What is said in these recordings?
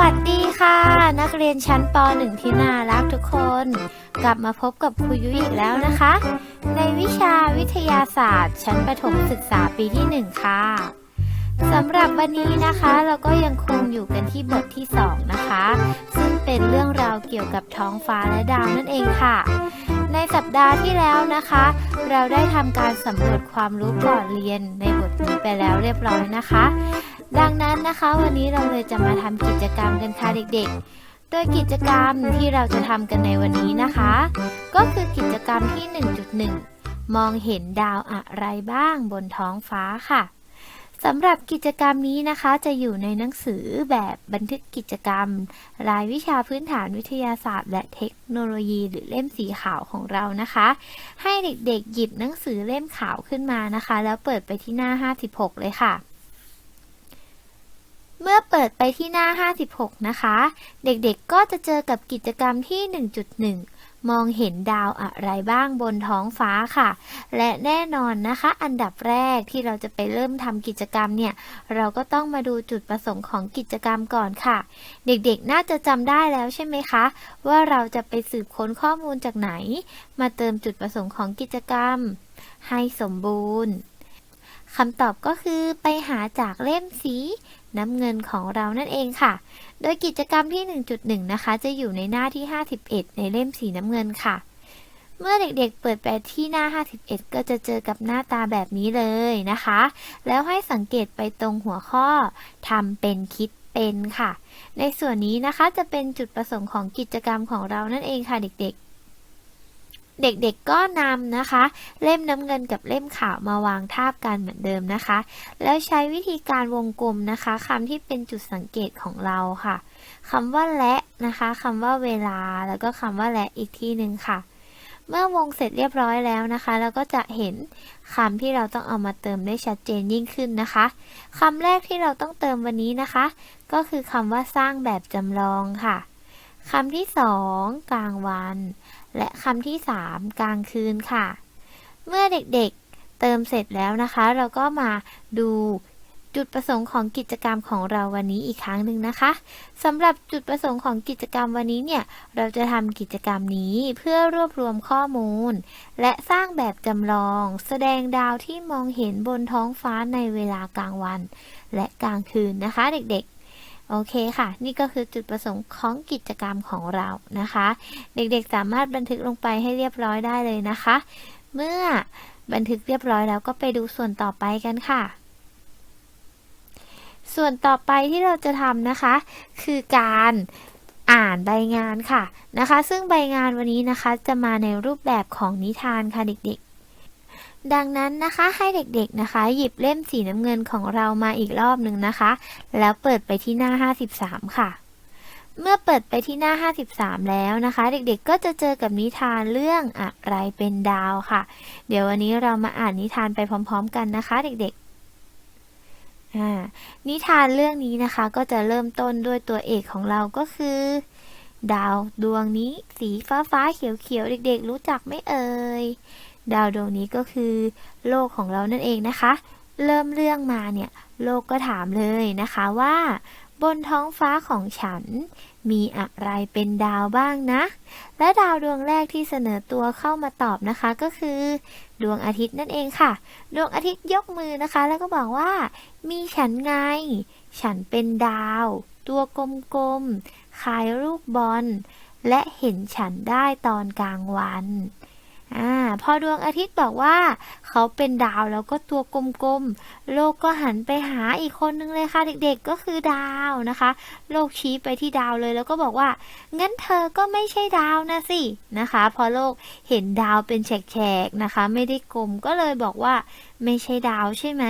วัสดีค่ะ นักเรียนชั้นป .1 ที่น่ารักทุกคน กลับมาพบกับครูยุ้ยอีกแล้วนะคะ ในวิชาวิทยาศาสตร์ ชั้นประถมศึกษาปีที่ 1 ค่ะสำหรับวันนี้นะคะ เราก็ยังคงอยู่กันที่บทที่ 2 นะคะ ซึ่งเป็นเรื่องราวเกี่ยวกับท้องฟ้าและดาวนั่นเองค่ะ ในสัปดาห์ที่แล้วนะคะ เราได้ทำการสำรวจความรู้ก่อนเรียนในบทนี้ไปแล้วเรียบร้อยนะคะ ดังนั้นนะคะวันนี้เราเลยจะมาทำกิจกรรมกันค่ะเด็กๆ โดยกิจกรรมที่เราจะทำกันในวันนี้นะคะ ก็คือกิจกรรมที่ 1.1 มองเห็นดาวอะไรบ้างบนท้องฟ้าค่ะสำหรับกิจกรรมนี้นะคะจะอยู่ในหนังสือแบบบันทึกกิจกรรม รายวิชาพื้นฐานวิทยาศาสตร์ และเทคโนโลยีหรือเล่มสีขาวของเรานะคะ ให้เด็กๆหยิบหนังสือเล่มขาวขึ้นมานะคะ แล้วเปิดไปที่หน้า 56 เลยค่ะ เมื่อเปิดไปที่หน้า 56 นะคะ เด็กๆก็จะเจอกับกิจกรรมที่ 1.1 มองเห็นดาวอะไรบ้างบนท้องฟ้าค่ะ และแน่นอนนะคะ อันดับแรกที่เราจะไปเริ่มทำกิจกรรมเนี่ย เราก็ต้องมาดูจุดประสงค์ของกิจกรรมก่อนค่ะ เด็กๆน่าจะจำได้แล้วใช่ไหมคะ ว่าเราจะไปสืบค้นข้อมูลจากไหน มาเติมจุดประสงค์ของกิจกรรม ให้สมบูรณ์ คำตอบก็คือไปหาจากเล่มสีน้ำเงินของเรานั่นเองค่ะ โดยกิจกรรมที่ 1.1 นะคะ จะอยู่ในหน้าที่ 51 ในเล่มสีน้ำเงินค่ะ เมื่อเด็กๆเปิดไปที่หน้า 51 ก็จะเจอกับหน้าตาแบบนี้เลยนะคะ แล้วให้สังเกตไปตรงหัวข้อทำเป็นคิดเป็นค่ะ ในส่วนนี้นะคะจะเป็นจุดประสงค์ของกิจกรรมของเรานั่นเองค่ะเด็กๆ เด็กๆก็นำนะคะ เล่มน้ำเงินกับเล่มขาวมาวางทาบกันเหมือนเดิมนะคะ แล้วใช้วิธีการวงกลมนะคะคำที่เป็นจุดสังเกตของเราค่ะคำว่าและนะคะคำว่าเวลาแล้วก็คำว่าและอีกที่หนึ่งค่ะ เมื่อวงเสร็จเรียบร้อยแล้วนะคะ เราก็จะเห็นคำที่เราต้องเอามาเติมได้ชัดเจนยิ่งขึ้นนะคะคำแรกที่เราต้องเติมวันนี้นะคะ ก็คือคำว่าสร้างแบบจำลองค่ะคำที่สองกลางวัน และคำที่สามกลางคืนค่ะ เมื่อเด็กๆเติมเสร็จแล้วนะคะ เราก็มาดูจุดประสงค์ของกิจกรรมของเราวันนี้อีกครั้งหนึ่งนะคะสำหรับจุดประสงค์ของกิจกรรมวันนี้เนี่ย เราจะทำกิจกรรมนี้เพื่อรวบรวมข้อมูล และสร้างแบบจำลอง แสดงดาวที่มองเห็นบนท้องฟ้าในเวลากลางวัน และกลางคืนนะคะเด็กๆ โอเคค่ะ นี่ก็คือจุดประสงค์ของกิจกรรมของเรานะคะ เด็กๆสามารถบันทึกลงไปให้เรียบร้อยได้เลยนะคะ เมื่อบันทึกเรียบร้อยแล้วก็ไปดูส่วนต่อไปกันค่ะส่วนต่อไปที่เราจะทำนะคะ คือการอ่านใบงานค่ะนะคะ ซึ่งใบงานวันนี้นะคะจะมาในรูปแบบของนิทานค่ะเด็กๆ ดังนั้นนะคะให้เด็กๆนะคะ หยิบเล่มสีน้ำเงินของเรามาอีกรอบหนึ่งนะคะ แล้วเปิดไปที่หน้า 53 ค่ะ เมื่อเปิดไปที่หน้า 53 แล้วนะคะ เด็กๆก็จะเจอกับนิทานเรื่องอะไรเป็นดาวค่ะ เดี๋ยววันนี้เรามาอ่านนิทานไปพร้อม ๆ กันนะคะ เด็กๆนิทานเรื่องนี้นะคะก็จะเริ่มต้นด้วยตัวเอกของเราก็คือ ดาวดวงนี้สีฟ้าฟ้าๆเขียวเขียวๆเด็กๆ รู้จักไหมเอ่ย ดาวดวงนี้ก็คือ โลกของเรานั่นเองนะคะ เริ่มเรื่องมาเนี่ยโลกก็ถามเลยนะคะว่า บนท้องฟ้าของฉัน มีอะไรเป็นดาวบ้างนะ และดาวดวงแรกที่เสนอตัวเข้ามาตอบนะคะก็คือ ดวงอาทิตย์นั่นเองค่ะ ดวงอาทิตย์ยกมือนะคะ แล้วก็บอกว่า มีฉันไง ฉันเป็นดาว ตัวกลมๆคล้ายลูกบอลและเห็นฉันได้ตอนกลางวัน อ่าพอดวงอาทิตย์บอกว่า เขาเป็นดาวแล้วก็ตัวกลมๆ โลกก็หันไปหาอีกคนนึงเลยค่ะเด็กๆก็คือดาวนะคะ โลกชี้ไปที่ดาวเลยแล้วก็บอกว่า งั้นเธอก็ไม่ใช่ดาวนะสินะคะ พอโลกเห็นดาวเป็นแฉกๆนะคะ ไม่ได้กลมก็เลยบอกว่า ไม่ใช่ดาวใช่ไหม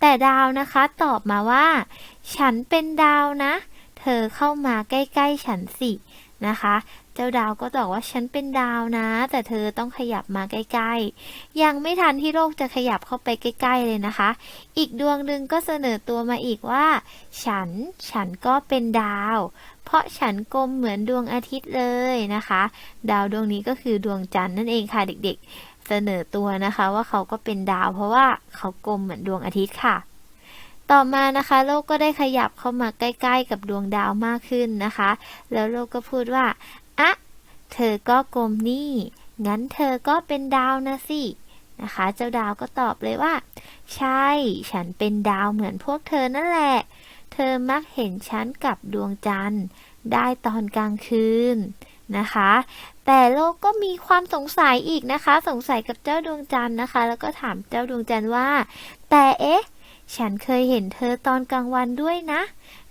แต่ดาวนะคะตอบมาว่า ฉันเป็นดาวนะ เธอเข้ามาใกล้ๆฉันสินะคะ เจ้าดาวก็บอกว่าฉันเป็นดาวนะ แต่เธอต้องขยับมาใกล้ๆ ยังไม่ทันที่โลกจะขยับเข้าไปใกล้ๆเลยนะคะ อีกดวงหนึ่งก็เสนอตัวมาอีกว่า ฉัน ฉันก็เป็นดาว เพราะฉันกลมเหมือนดวงอาทิตย์เลยนะคะ ดาวดวงนี้ก็คือดวงจันทร์นั่นเองค่ะเด็กๆ เสนอตัวนะคะว่าเขาก็เป็นดาว เพราะว่าเขากลมเหมือนดวงอาทิตย์ค่ะต่อมานะคะโลกก็ได้ขยับเข้ามาใกล้ ๆ กับดวงดาวมากขึ้นนะคะ แล้วโลกก็พูดว่า อะเธอก็กลมนี่ งั้นเธอก็เป็นดาวนะสิ นะคะ เจ้าดาวก็ตอบเลยว่า ใช่ ฉันเป็นดาวเหมือนพวกเธอนั่นแหละ เธอมักเห็นฉันกับดวงจันทร์ ได้ตอนกลางคืนนะคะ แต่โลกก็มีความสงสัยอีกนะคะ สงสัยกับเจ้าดวงจันทร์นะคะ แล้วก็ถามเจ้าดวงจันทร์ว่า แต่เอ๊ะ ฉันเคยเห็นเธอตอนกลางวันด้วยนะ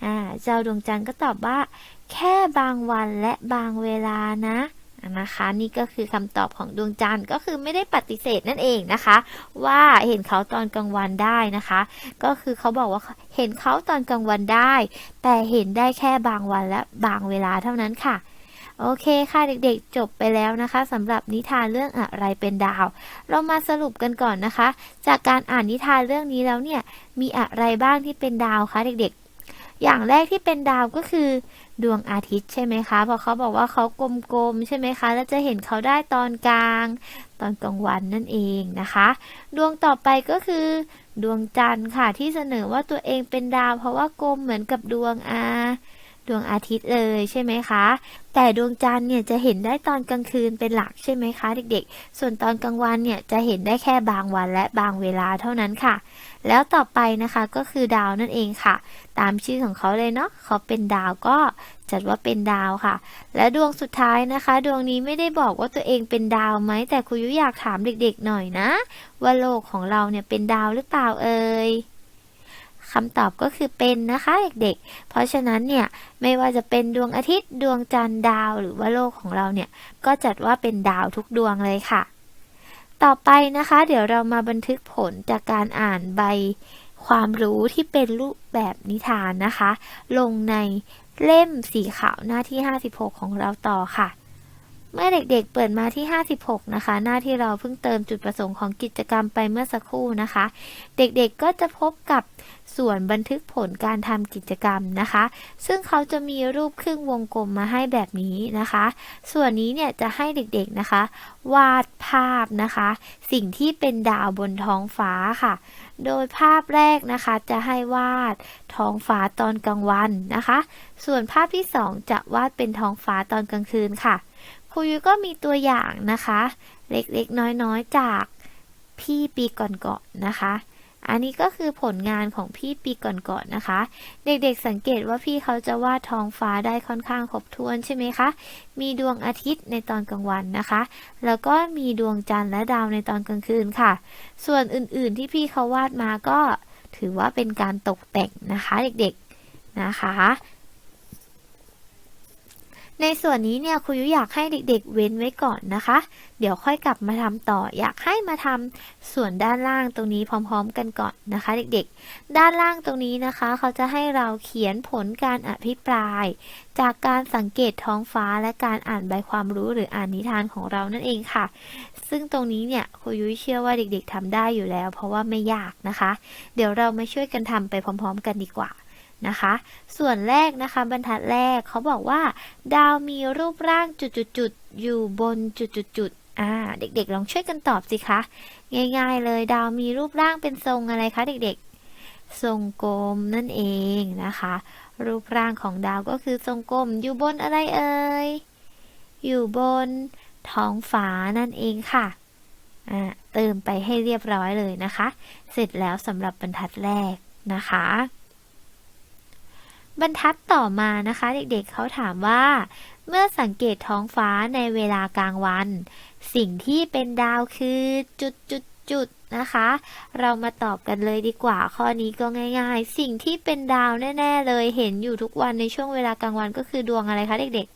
อ่า เจ้าดวงจันทร์ก็ตอบว่า แค่บางวันและบางเวลานะนะคะนี่ก็คือคำตอบของดวงจันทร์ก็คือไม่ได้ปฏิเสธนั่นเองนะคะ ว่าเห็นเขาตอนกลางวันได้นะคะ ก็คือเขาบอกว่าเห็นเขาตอนกลางวันได้ แต่เห็นได้แค่บางวันและบางเวลาเท่านั้นค่ะโอเคค่ะเด็กๆจบไปแล้วนะคะสำหรับนิทานเรื่องอะไรเป็นดาว เรามาสรุปกันก่อนนะคะ จากการอ่านนิทานเรื่องนี้แล้วเนี่ยมีอะไรบ้างที่เป็นดาวคะเด็กๆ อย่างแรกที่เป็นดาวก็คือดวงอาทิตย์ใช่ไหมคะเพราะเขาบอกว่าเขากลมๆใช่ไหมคะ แล้วจะเห็นเขาได้ตอนกลาง ตอนกลางวันนั่นเองนะคะ ดวงต่อไปก็คือ ดวงจันทร์ค่ะที่เสนอว่าตัวเองเป็นดาว เพราะว่ากลมเหมือนกับดวงอา ดวงอาทิตย์เลยใช่ไหมคะ แต่ดวงจันทร์เนี่ยจะเห็นได้ตอนกลางคืนเป็นหลักใช่ไหมคะ เด็กๆ ส่วนตอนกลางวันเนี่ยจะเห็นได้แค่บางวันและบางเวลาเท่านั้นค่ะ แล้วต่อไปนะคะก็คือดาวนั่นเองค่ะ ตามชื่อของเขาเลยเนาะเขาเป็นดาวก็จัดว่าเป็นดาวค่ะ และดวงสุดท้ายนะคะ ดวงนี้ไม่ได้บอกว่าตัวเองเป็นดาวไหมแต่ครูยุอยากถามเด็กๆหน่อยนะ ว่าโลกของเราเนี่ยเป็นดาวหรือเปล่าเอ่ย คำตอบก็คือเป็นนะคะเด็กๆ เพราะฉะนั้นเนี่ยไม่ว่าจะเป็นดวงอาทิตย์ดวงจันทร์ดาวหรือว่าโลกของเราเนี่ยก็จัดว่าเป็นดาวทุกดวงเลยค่ะ ต่อไปนะคะ เดี๋ยวเรามาบันทึกผลจากการอ่านใบความรู้ที่เป็นรูปแบบนิทานนะคะ ลงในเล่มสีขาวหน้าที่ 56 ของเราต่อค่ะ เมื่อเด็กๆเปิดมาที่ 56 นะคะ หน้าที่เราเพิ่งเติมจุดประสงค์ของกิจกรรมไปเมื่อสักครู่นะคะ เด็กๆก็จะพบกับส่วนบันทึกผลการทำกิจกรรมนะคะ ซึ่งเขาจะมีรูปครึ่งวงกลมมาให้แบบนี้นะคะ ส่วนนี้เนี่ยจะให้เด็กๆนะคะ วาดภาพนะคะ สิ่งที่เป็นดาวบนท้องฟ้าค่ะ โดยภาพแรกนะคะจะให้วาดท้องฟ้าตอนกลางวันนะคะ ส่วนภาพที่สองจะวาดเป็นท้องฟ้าตอนกลางคืนค่ะ ครูยุก็มีตัวอย่างนะคะ เล็กๆ น้อยๆ จากพี่ปีก่อนๆนะคะ อันนี้ก็คือผลงานของพี่ปีก่อนๆนะคะ เด็กๆสังเกตว่าพี่เขาจะวาดท้องฟ้าได้ค่อนข้างครบถ้วนใช่ไหมคะ มีดวงอาทิตย์ในตอนกลางวันนะคะ แล้วก็มีดวงจันทร์และดาวในตอนกลางคืนค่ะ ส่วนอื่นๆที่พี่เขาวาดมาก็ถือว่าเป็นการตกแต่งนะคะ เด็กๆนะคะ ในส่วนนี้เนี่ยครูยุอยากให้เด็กๆ เว้นไว้ก่อนนะคะ เดี๋ยวค่อยกลับมาทำต่อ อยากให้มาทำส่วนด้านล่างตรงนี้พร้อม ๆ กันก่อนนะคะ เด็กๆ ด้านล่างตรงนี้นะคะ เขาจะให้เราเขียนผลการอภิปราย จากการสังเกตท้องฟ้าและการอ่านใบความรู้หรืออ่านนิทานของเรานั่นเองค่ะ ซึ่งตรงนี้เนี่ยครูยุ้ยเชื่อว่าเด็กๆทำได้อยู่แล้ว เพราะว่าไม่ยากนะคะ เดี๋ยวเรามาช่วยกันทำไปพร้อม ๆ กันดีกว่า นะคะ ส่วนแรกนะคะบรรทัดแรกเขาบอกว่า ดาวมีรูปร่างจุดๆๆอยู่บนจุดๆๆอ่าเด็กๆ ลองช่วยกันตอบสิคะ ง่ายๆเลยดาวมีรูปร่างเป็นทรงอะไรคะเด็กๆ ทรงกลมนั่นเองนะคะ รูปร่างของดาวก็คือทรงกลมอยู่บนอะไรเอ่ยอยู่บนท้องฟ้านั่นเองค่ะอ่าเติมไปให้เรียบร้อยเลยนะคะ เสร็จแล้วสำหรับบรรทัดแรกนะคะ บรรทัดต่อมานะคะ เด็กๆเขาถามว่า เมื่อสังเกตท้องฟ้าในเวลากลางวัน สิ่งที่เป็นดาวคือจุดจุดจุดๆๆนะคะ เรามาตอบกันเลยดีกว่า ข้อนี้ก็ง่าย ๆ สิ่งที่เป็นดาวแน่ ๆ เลยเห็นอยู่ทุกวันในช่วงเวลากลางวันก็คือดวงอะไรคะเด็ก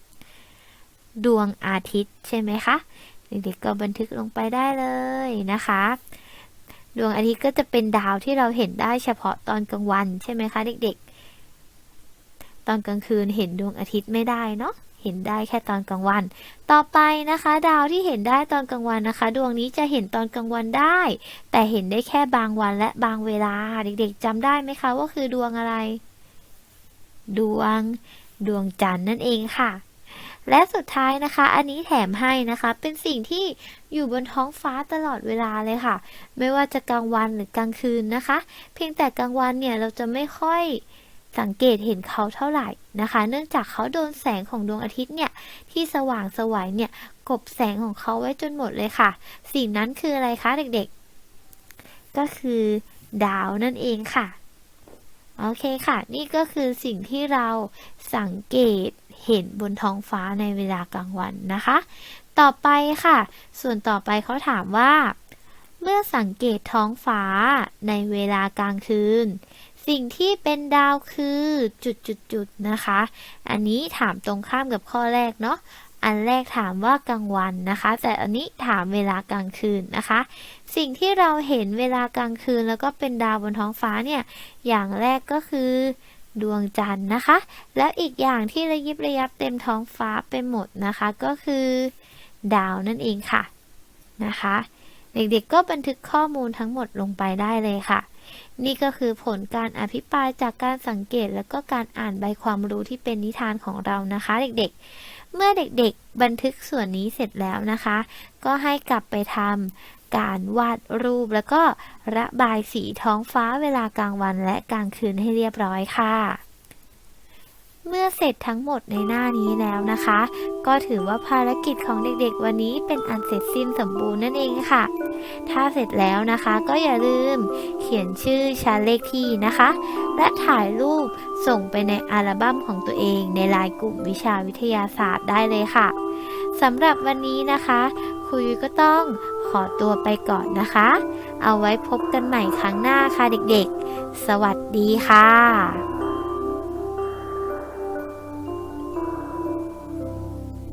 ๆ ดวงอาทิตย์ใช่ไหมคะเด็กๆก็บันทึกลงไปได้เลยนะคะ ดวงอาทิตย์ก็จะเป็นดาวที่เราเห็นได้เฉพาะตอนกลางวันใช่ไหมคะเด็กๆ ตอนกลางคืนเห็นดวงอาทิตย์ไม่ได้เนาะเห็นได้แค่ตอนกลางวัน ต่อไปนะคะ ดาวที่เห็นได้ตอนกลางวันนะคะ ดวงนี้จะเห็นตอนกลางวันได้ แต่เห็นได้แค่บางวันและบางเวลา เด็กๆจำได้ไหมคะว่าคือดวงอะไร ดวง ดวงจันทร์นั่นเองค่ะและสุดท้ายนะคะ อันนี้แถมให้นะคะ เป็นสิ่งที่อยู่บนท้องฟ้าตลอดเวลาเลยค่ะ ไม่ว่าจะกลางวันหรือกลางคืนนะคะ เพียงแต่กลางวันเนี่ยเราจะไม่ค่อย สังเกตเห็นเขาเท่าไหร่นะคะ เนื่องจากเขาโดนแสงของดวงอาทิตย์เนี่ยที่สว่างสวยเนี่ยกบแสงของเขาไว้จนหมดเลยค่ะ สิ่งนั้นคืออะไรคะเด็กๆ ก็คือดาวนั่นเองค่ะ โอเคค่ะ นี่ก็คือสิ่งที่เราสังเกตเห็นบนท้องฟ้าในเวลากลางวันนะคะ ต่อไปค่ะ ส่วนต่อไปเขาถามว่า เมื่อสังเกตท้องฟ้าในเวลากลางคืน สิ่งที่เป็นดาวคือจุดๆๆนะคะ อันนี้ถามตรงข้ามกับข้อแรกเนาะอันแรกถามว่ากลางวันนะคะ แต่อันนี้ถามเวลากลางคืนนะคะ สิ่งที่เราเห็นเวลากลางคืน แล้วก็เป็นดาวบนท้องฟ้าเนี่ย อย่างแรกก็คือดวงจันทร์นะคะ แล้วอีกอย่างที่ระยิบระยับเต็มท้องฟ้าไปหมดนะคะ ก็คือดาวนั่นเองค่ะนะคะ เด็กๆก็บันทึกข้อมูลทั้งหมดลงไปได้เลยค่ะ นี่ก็คือผลการอภิปรายจากการสังเกตและก็การอ่านใบความรู้ที่เป็นนิทานของเรานะคะ เด็กๆ เมื่อเด็กๆ บันทึกส่วนนี้เสร็จแล้วนะคะ ก็ให้กลับไปทำการวาดรูปแล้วก็ระบายสีท้องฟ้าเวลากลางวันและกลางคืนให้เรียบร้อยค่ะ เมื่อเสร็จทั้งหมดในหน้านี้แล้วนะคะ ก็ถือว่าภารกิจของเด็กๆ วันนี้เป็นอันเสร็จสิ้นสมบูรณ์นั่นเองค่ะ ถ้าเสร็จแล้วนะคะก็อย่าลืมเขียนชื่อชั้นเลขที่นะคะ และถ่ายรูปส่งไปในอัลบั้มของตัวเองในไลน์กลุ่มวิชาวิทยาศาสตร์ได้เลยค่ะสำหรับวันนี้นะคะ คุยก็ต้องขอตัวไปก่อนนะคะ เอาไว้พบกันใหม่ครั้งหน้าค่ะเด็กๆ สวัสดีค่ะ